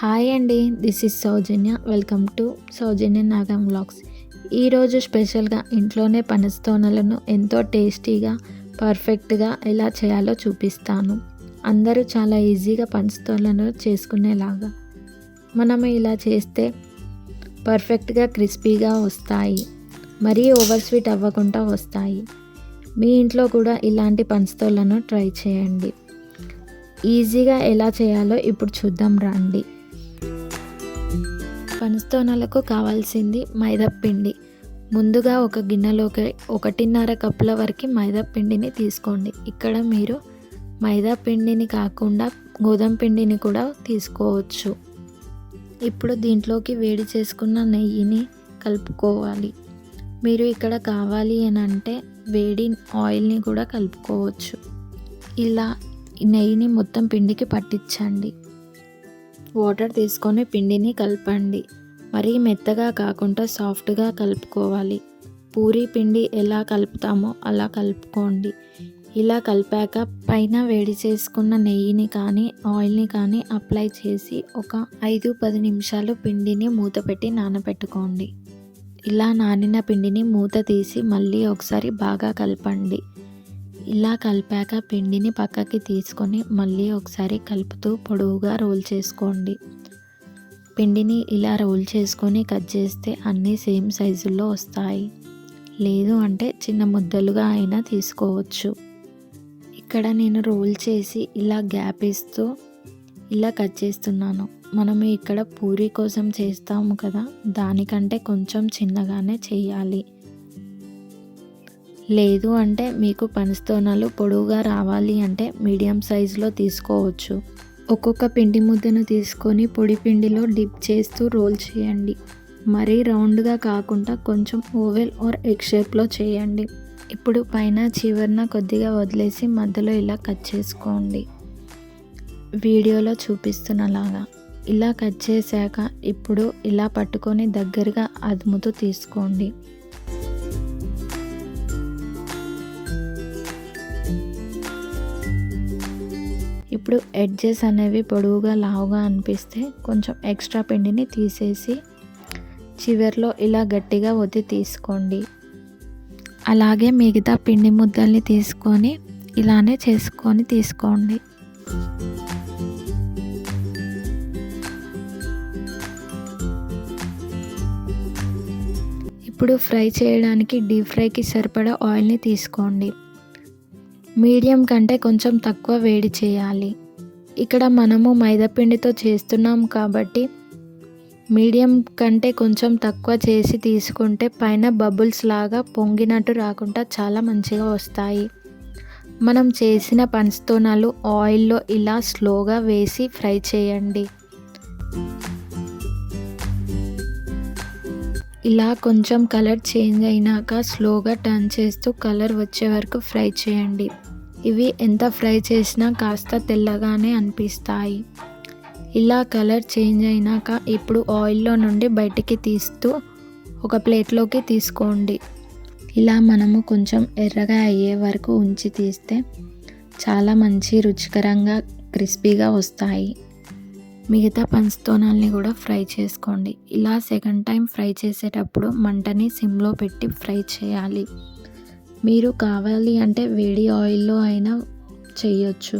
Hi అండి this is Soujanya. Welcome to Soujanya Nagam vlogs. ఈరోజు స్పెషల్గా ఇంట్లోనే పనస్తోనలను ఎంతో టేస్టీగా పర్ఫెక్ట్గా ఎలా చేయాలో చూపిస్తాను. అందరూ చాలా ఈజీగా పనస్తోనలను చేసుకునేలాగా. మనం ఇలా చేస్తే పర్ఫెక్ట్గా క్రిస్పీగా వస్తాయి మరీ ఓవర్ స్వీట్ అవ్వకుండా వస్తాయి. మీ ఇంట్లో కూడా ఇలాంటి పంచతోలను ట్రై చేయండి. ఈజీగా ఎలా చేయాలో ఇప్పుడు చూద్దాం రండి. పనస్తోనలకు కావాల్సింది మైదాపిండి. ముందుగా ఒక గిన్నెలోకి ఒకటిన్నర కప్పుల వరకు మైదా పిండిని తీసుకోండి. ఇక్కడ మీరు మైదా పిండిని కాకుండా గోధుమ పిండిని కూడా తీసుకోవచ్చు. ఇప్పుడు దీంట్లోకి వేడి చేసుకున్న నెయ్యిని కలుపుకోవాలి. మీరు ఇక్కడ కావాలి అని అంటే వేడి ఆయిల్ని కూడా కలుపుకోవచ్చు. ఇలా నెయ్యిని మొత్తం పిండికి పట్టించండి. వాటర్ తీసుకొని పిండిని కలపండి. మరీ మెత్తగా కాకుండా సాఫ్ట్గా కలుపుకోవాలి. పూరీ పిండి ఎలా కలుపుతామో అలా కలుపుకోండి. ఇలా కలిపాక పైన వేడి చేసుకున్న నెయ్యిని కానీ ఆయిల్ని కానీ అప్లై చేసి ఒక ఐదు పది నిమిషాలు పిండిని మూత పెట్టి నానబెట్టుకోండి. ఇలా నానిన పిండిని మూత తీసి మళ్ళీ ఒకసారి బాగా కలపండి. ఇలా కలిపాక పిండిని పక్కకి తీసుకొని మళ్ళీ ఒకసారి కలుపుతూ పొడవుగా రోల్ చేసుకోండి. పిండిని ఇలా రోల్ చేసుకొని కట్ చేస్తే అన్నీ సేమ్ సైజుల్లో వస్తాయి. లేదు అంటే చిన్న ముద్దలుగా అయినా తీసుకోవచ్చు. ఇక్కడ నేను రోల్ చేసి ఇలా గ్యాప్ ఇస్తూ ఇలా కట్ చేస్తున్నాను. మనము ఇక్కడ పూరి కోసం చేస్తాము కదా దానికంటే కొంచెం చిన్నగానే చేయాలి. లేదు అంటే మీకు పనిస్తోనాలు పొడవుగా రావాలి అంటే మీడియం సైజులో తీసుకోవచ్చు. ఒక్కొక్క పిండి ముద్దను తీసుకొని పొడి పిండిలో డిప్ చేస్తూ రోల్ చేయండి. మరీ రౌండ్గా కాకుండా కొంచెం ఓవెల్ ఆర్ ఎగ్ షేప్లో చేయండి. ఇప్పుడు పైన చివరిన కొద్దిగా వదిలేసి మధ్యలో ఇలా కట్ చేసుకోండి. వీడియోలో చూపిస్తున్నలాగా. ఇలా కట్ చేశాక ఇప్పుడు ఇలా పట్టుకొని దగ్గరగా అదుముతూ తీసుకోండి. ఇప్పుడు ఎడ్జెస్ అనేవి పొడవుగా లావుగా అనిపిస్తే కొంచెం ఎక్స్ట్రా పిండిని తీసేసి చివరిలో ఇలా గట్టిగా ఒత్తి తీసుకోండి. అలాగే మిగతా పిండి ముద్దల్ని తీసుకొని ఇలానే చేసుకొని తీసుకోండి. ఇప్పుడు ఫ్రై చేయడానికి డీప్ ఫ్రైకి సరిపడా ఆయిల్ని తీసుకోండి. మీడియం కంటే కొంచెం తక్కువ వేడి చేయాలి. ఇక్కడ మనము మైదాపిండితో చేస్తున్నాం కాబట్టి మీడియం కంటే కొంచెం తక్కువ చేసి తీసుకుంటే పైన బబుల్స్ లాగా పొంగినట్టు రాకుండా చాలా మంచిగా వస్తాయి. మనం చేసిన పంచతోనాలు ఆయిల్లో ఇలా స్లోగా వేసి ఫ్రై చేయండి. ఇలా కొంచెం కలర్ చేంజ్ అయినాక స్లోగా టర్న్ చేస్తూ కలర్ వచ్చే వరకు ఫ్రై చేయండి. ఇవి ఎంత ఫ్రై చేసినా కాస్త తెల్లగానే అనిపిస్తాయి. ఇలా కలర్ చేంజ్ అయినాక ఇప్పుడు ఆయిల్లో నుండి బయటికి తీస్తూ ఒక ప్లేట్లోకి తీసుకోండి. ఇలా మనము కొంచెం ఎర్రగా అయ్యే వరకు ఉంచి తీస్తే చాలా మంచి రుచికరంగా క్రిస్పీగా వస్తాయి. మిగతా పంచతోనాల్ని కూడా ఫ్రై చేసుకోండి. ఇలా సెకండ్ టైం ఫ్రై చేసేటప్పుడు మంటని సిమ్లో పెట్టి ఫ్రై చేయాలి. మీరు కావాలి అంటే వేడి ఆయిల్లో అయినా చేయొచ్చు.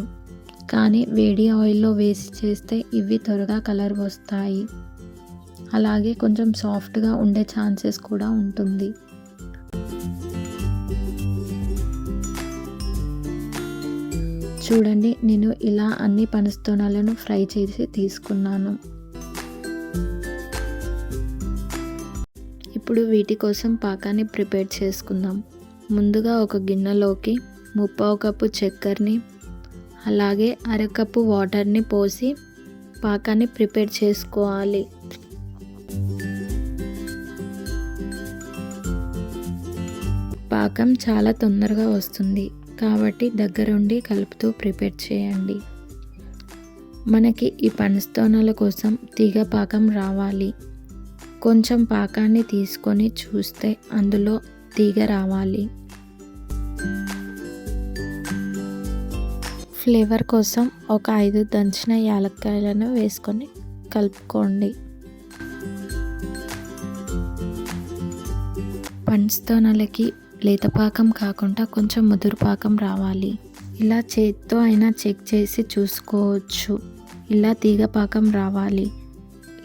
కానీ వేడి ఆయిల్లో వేసి చేస్తే ఇవి త్వరగా కలర్ వస్తాయి. అలాగే కొంచెం సాఫ్ట్గా ఉండే ఛాన్సెస్ కూడా ఉంటుంది. చూడండి నేను ఇలా అన్ని పనస్తోనాలను ఫ్రై చేసి తీసుకున్నాను. ఇప్పుడు వీటి కోసం పాకాన్ని ప్రిపేర్ చేసుకుందాం. ముందుగా ఒక గిన్నెలోకి ముప్పావు కప్పు చక్కెరని అలాగే అరకప్పు వాటర్ని పోసి పాకాన్ని ప్రిపేర్ చేసుకోవాలి. పాకం చాలా తొందరగా వస్తుంది కాబట్టి దగ్గరుండి కలుపుతూ ప్రిపేర్ చేయండి. మనకి ఈ పనస్తోనాల కోసం తీగ పాకం రావాలి. కొంచెం పాకాన్ని తీసుకొని చూస్తే అందులో తీగ రావాలి. ఫ్లేవర్ కోసం ఒక ఐదు దంచిన యాలక్కాయలను వేసుకొని కలుపుకోండి. పండ్స్తో నలకి లేతపాకం కాకుండా కొంచెం ముదురు పాకం రావాలి. ఇలా చేత్తో అయినా చెక్ చేసి చూసుకోవచ్చు. ఇలా తీగ పాకం రావాలి.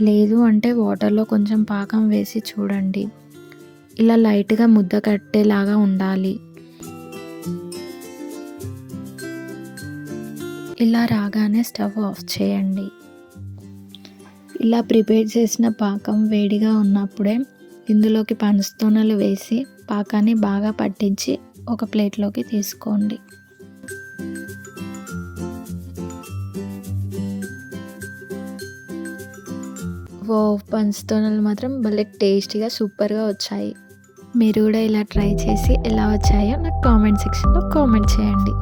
లేదు అంటే వాటర్లో కొంచెం పాకం వేసి చూడండి. ఇలా లైట్గా ముద్ద కట్టేలాగా ఉండాలి. ఇలా రాగానే స్టవ్ ఆఫ్ చేయండి. ఇలా ప్రిపేర్ చేసిన పాకం వేడిగా ఉన్నప్పుడే ఇందులోకి పనస్తోనలు వేసి పాకాన్ని బాగా పట్టించి ఒక ప్లేట్లోకి తీసుకోండి. ఓ పంచతోనలు మాత్రం భలే టేస్టీగా సూపర్గా వచ్చాయి. మీరు కూడా ఇలా ట్రై చేసి ఎలా వచ్చాయో నాకు కామెంట్ సెక్షన్లో కామెంట్ చేయండి.